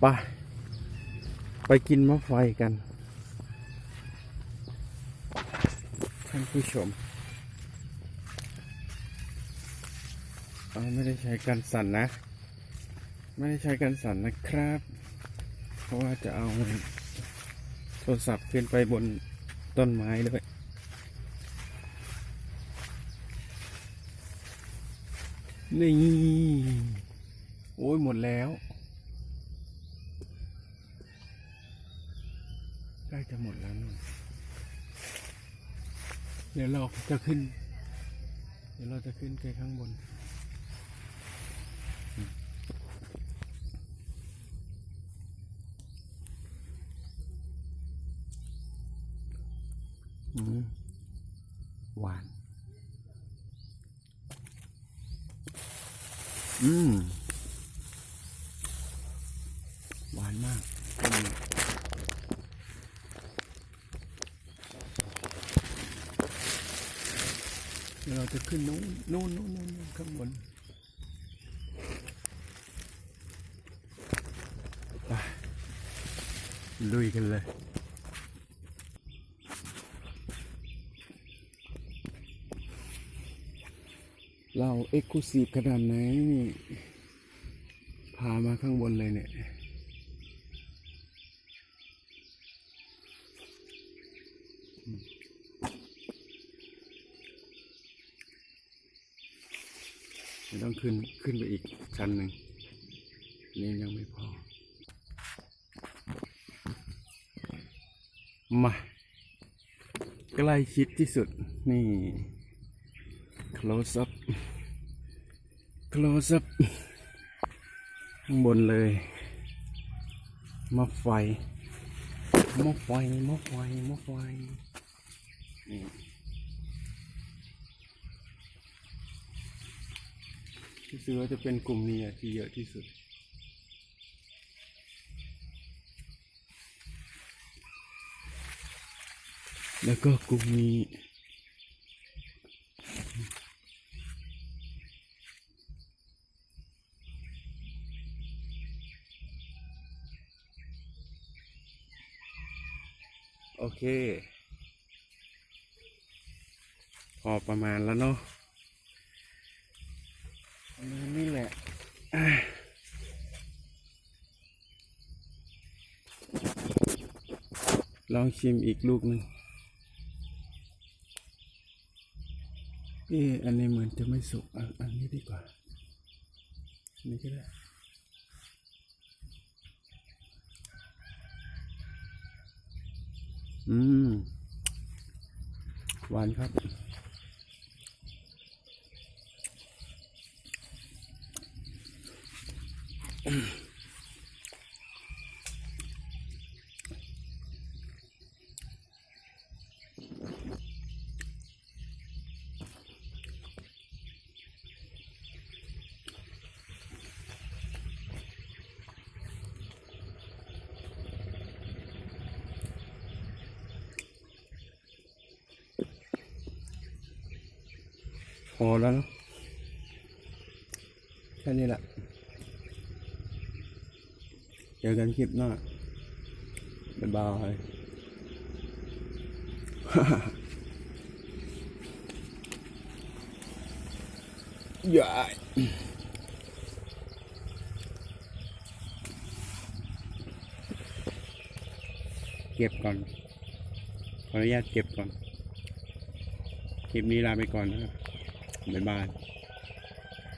ไป ไปกินมะไฟกันท่านผู้ชมเอาไม่ได้ใช้กันสั่นนะ ไม่ได้ใช้กันสั่นนะครับ เพราะว่าจะเอาโทรศัพท์ขึ้นไปบนต้นไม้เลยนี่ โอ้ยหมดแล้วใก ล้จะหมดแล้วนู่นเดี๋ยวเราจะขึ้น เดี๋ยวเราจะขึ้นไปข้างบนอืมหวาน อืม หวานมากอืมเดี๋ยวเรา จะขึ้นนู้นนู้นนู้นนู้นข้างบนไปลุยกันเลยเราเอ็กซ์คลูซีฟขนาดไหนนี่พามาข้างบนเลยเนี่ยไม่ ต้องขึ้นขึ้นไปอีกชั้นหนึ่งนี่ยังไม่พอ มาใกล้ชิดที่สุดนี่ close up close up ข้างบนเลยมาไฟมาไฟมาไฟมาไฟนี่ รู้สึกว่าจะเป็นกลุ่มนี้อะที่เยอะที่สุด แล้วก็กลุ่มนี้โอเค พอประมาณแล้วเนาะมาณนี้แหละอะ ลองชิมอีกลูกหนึ่งเอออันนี้เหมือนจะไม่สุกอันอันนี้ดีกว่านนี้ก็ได้อืมหวานครับ พอแล้วเนะแค่นี้แหละ เจอกันคลิปหน้า บ๊ายบายอย่าเก็บก่อน ขออนุญาตเก็บก่อน คลิปนี้ลาไปก่อนนะครับ บ๊ายบาย